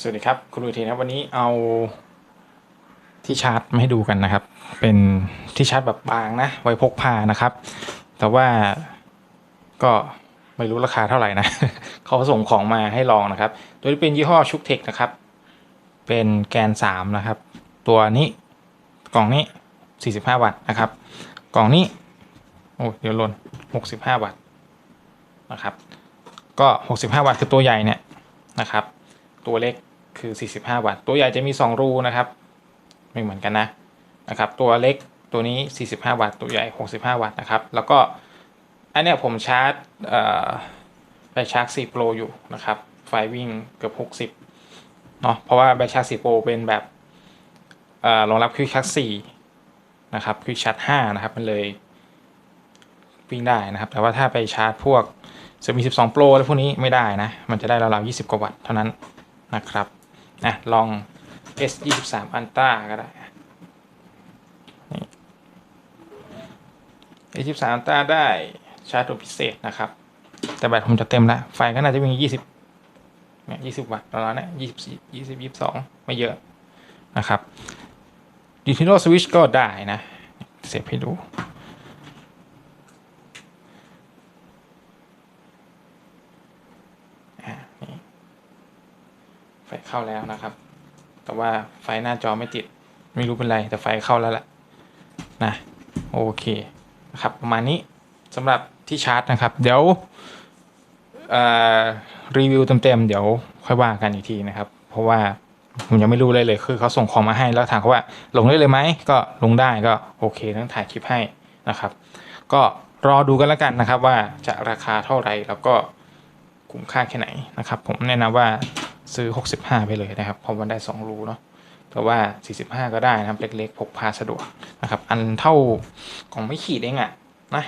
สวัสดีครับ คุณลุยทีนะวันนี้เอาที่ชาร์จมาให้ดูกันนะครับ เป็นที่ชาร์จแบบบางนะ ไว้พกพานะครับ แต่ว่าก็ไม่รู้ราคาเท่าไหร่นะเขาส่งของมาให้ลองนะครับตัวนี้เป็นยี่ห้อชุกเทคนะครับ เป็นแกน 3 นะครับ ตัวนี้กล่องนี้ 45 วัตต์นะครับ กล่องนี้โอ้เดี๋ยวหล่น65 วัตต์นะครับ ก็ 65 วัตต์คือตัวใหญ่เนี่ยนะครับ ตัวเล็กคือ 45 วัตต์ ตัวใหญ่จะมี 2 รูนะครับ ไม่เหมือนกันนะนะครับ ตัวเล็กตัวนี้ 45 วัตต์ ตัวใหญ่ 65 วัตต์นะครับ แล้วก็อันเนี้ยผมชาร์จไบชาร์จ4 Pro อยู่นะครับ ไฟวิ่งเกือบ 60 เนาะเพราะว่าไบชาร์จ4 Pro เป็นแบบเอ่อรองรับควิกชาร์จ4นะครับควิกชาร์จ5นะครับ มันเลยวิ่งได้นะครับ แต่ว่าถ้าไปชาร์จพวกจะมี 12 Pro แล้วพวกนี้ไม่ได้นะ มันจะได้ราวๆ20 กว่าวัตต์เท่านั้น นะครับนะลอง S 23 Ultra ก็ได้นี่ S 23 Ultra ได้ชาร์จตัวพิเศษนะครับ แต่แบตผมจะเต็มแล้ว ไฟก็น่าจะวิ่ง20เนี่ย20 วัตต์ประมาณนี้24 20 22 ไม่เยอะนะครับ Nintendo Switch ก็ได้นะ เสียบให้ดู อะนี่ไฟเข้าแล้วนะครับ แต่ว่าไฟหน้าจอไม่ติด ไม่รู้เป็นไร แต่ไฟเข้าแล้วแหละนะโอเคนะครับประมาณนี้สำหรับที่ชาร์จนะครับ เดี๋ยวรีวิวเต็มๆเดี๋ยวค่อยว่ากันอีกทีนะครับ เพราะว่าผมยังไม่รู้เลยเลย คือเขาส่งของมาให้แล้วถามเขาว่าลงได้เลยไหมก็ลงได้ก็โอเคต้องถ่ายคลิปให้นะครับ ก็รอดูกันแล้วกันนะครับว่าจะราคาเท่าไหร่แล้วก็คุ้มค่าแค่ไหนนะครับ ผมแนะนำว่า ซื้อ 65 ไปเลยนะครับเพราะมันได้ 2 รูเนาะแต่ว่า 45 ก็ได้นะครับ เล็กๆพกพาสะดวกนะครับ อันเท่าของไม่ขีดเองอะนะ